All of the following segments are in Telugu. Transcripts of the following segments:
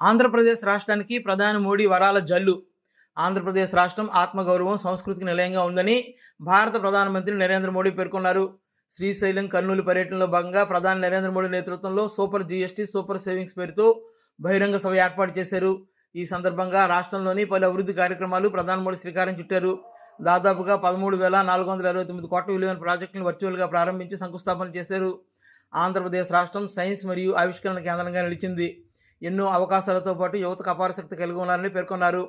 ఆంధ్రప్రదేశ్ రాష్ట్రానికి ప్రధాని మోడీ వరాల జల్లు. ఆంధ్రప్రదేశ్ రాష్ట్రం ఆత్మగౌరవం సంస్కృతికి నిలయంగా ఉందని భారత ప్రధానమంత్రి నరేంద్ర మోడీ పేర్కొన్నారు. శ్రీశైలం కర్నూలు పర్యటనలో భాగంగా ప్రధాని నరేంద్ర మోడీ నేతృత్వంలో సూపర్ జీఎస్టీ సూపర్ సేవింగ్స్ పేరుతో బహిరంగ సభ ఏర్పాటు చేశారు. ఈ సందర్భంగా రాష్ట్రంలోని పలు అభివృద్ధి కార్యక్రమాలు ప్రధాని మోడీ శ్రీకారం చుట్టారు. దాదాపుగా పదమూడు వేల నాలుగు వందల ఇరవై తొమ్మిది కోట్ల విలువైన ప్రాజెక్టులను వర్చువల్గా ప్రారంభించి శంకుస్థాపన చేశారు. ఆంధ్రప్రదేశ్ రాష్ట్రం సైన్స్ మరియు ఆవిష్కరణ కేంద్రంగా నిలిచింది. ఎన్నో అవకాశాలతో పాటు యువతకు అపారశక్తి కలిగి ఉన్నారని పేర్కొన్నారు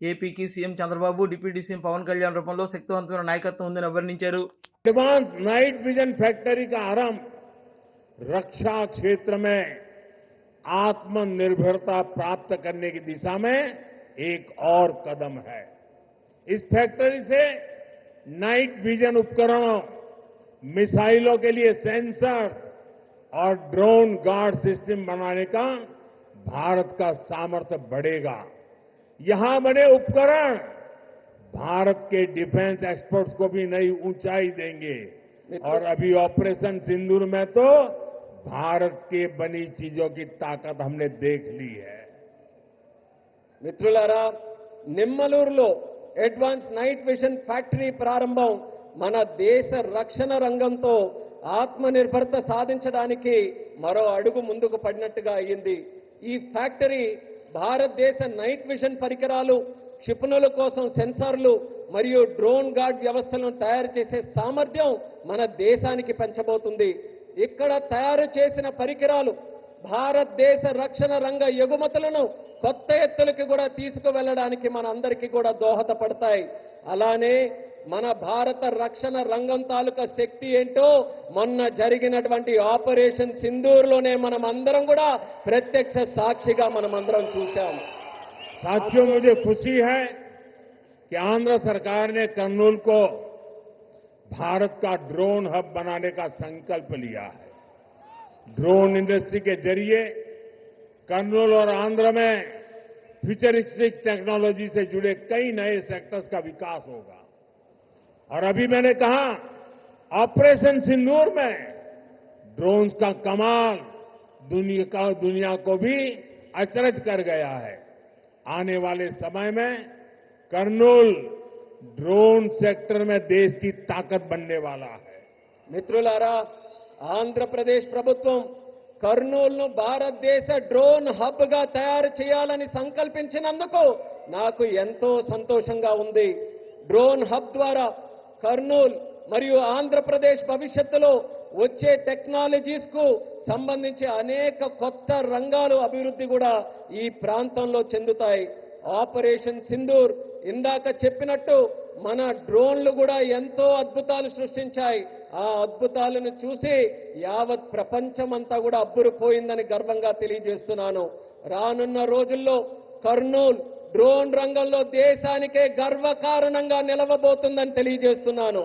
ఏపీకి CM Chandrababu deputy CM Pawan Kalyan రూపంలో శక్తివంతమైన నాయకత్వం ఉందని అభివర్ణించారు एडवांस नाइट विजन फैक्ट्री का आरंभ रक्षा क्षेत्र में आत्मनिर्भरता प्राप्त करने की दिशा में एक और कदम है इस फैक्ट्री से नाइट विजन उपकरणों मिसाइलों के लिए सेंसर और ड्रोन गार्ड सिस्टम बनाने का भारत का सामर्थ्य बढ़ेगा यहां बने उपकरण भारत के डिफेंस एक्सपर्ट्स को भी नई ऊंचाई देंगे और अभी ऑपरेशन सिंदूर में तो भारत के बनी चीजों की ताकत हमने देख ली है మిత్రులారా నిమ్మలూరులో అడ్వాన్స్ నైట్ విజన్ ఫ్యాక్టరీ ప్రారంభం మన దేశ రక్షణ రంగంతో ఆత్మనిర్భరత సాధించడానికి మరో అడుగు ముందుకు పడినట్టుగా అయ్యింది ఈ ఫ్యాక్టరీ భారతదేశ నైట్ విజన్ పరికరాలు క్షిపణుల కోసం సెన్సార్లు మరియు డ్రోన్ గార్డ్ వ్యవస్థలను తయారు చేసే సామర్థ్యం మన దేశానికి పెంచబోతుంది. ఇక్కడ తయారు చేసిన పరికరాలు భారతదేశ రక్షణ రంగ ఎగుమతులను కొత్త ఎత్తులకి కూడా తీసుకువెళ్ళడానికి మనందరికీ కూడా దోహదపడతాయి. అలానే మన భారత రక్షణ రంగం తాలూకా శక్తి ఏంటో మొన్న జరిగినటువంటి ఆపరేషన్ సింధూర్లోనే మనం అందరం కూడా ప్రత్యక్ష సాక్షిగా మనం అందరం చూశాం साथियों मुझे खुशी है कि आंध्र सरकार ने कर्नूल को भारत का ड्रोन हब बनाने का संकल्प लिया है ड्रोन इंडस्ट्री के जरिए कर्नूल और आंध्र में फ्यूचरिस्टिक टेक्नोलॉजी से जुड़े कई नए सेक्टर्स का विकास होगा और अभी मैंने कहा ऑपरेशन सिंदूर में ड्रोन्स का कमाल दुनिया का दुनिया को भी अचरज कर गया है आने वाले समय में कर्नूल ड्रोन सेक्टर में देश की ताकत बनने वाला है మిత్రులారా ఆంధ్రప్రదేశ్ ప్రభుత్వం కర్నూలును భారతదేశ డ్రోన్ హబ్ గా తయారు చేయాలని సంకల్పించినందుకు నాకు ఎంతో సంతోషంగా ఉంది డ్రోన్ హబ్ ద్వారా కర్నూల్ మరియు ఆంధ్రప్రదేశ్ భవిష్యత్తులో వచ్చే టెక్నాలజీస్కు సంబంధించి అనేక కొత్త రంగాలు అభివృద్ధి కూడా ఈ ప్రాంతంలో చెందుతాయి. ఆపరేషన్ సింధూర్ ఇందాక చెప్పినట్టు మన డ్రోన్లు కూడా ఎంతో అద్భుతాలు సృష్టించాయి. ఆ అద్భుతాలను చూసి యావత్ ప్రపంచం అంతా కూడా అబ్బురుపోయిందని గర్వంగా తెలియజేస్తున్నాను. రానున్న రోజుల్లో కర్నూల్ డ్రోన్ రంగంలో దేశానికే గర్వకారణంగా నిలవబోతుందని తెలియజేస్తున్నాను.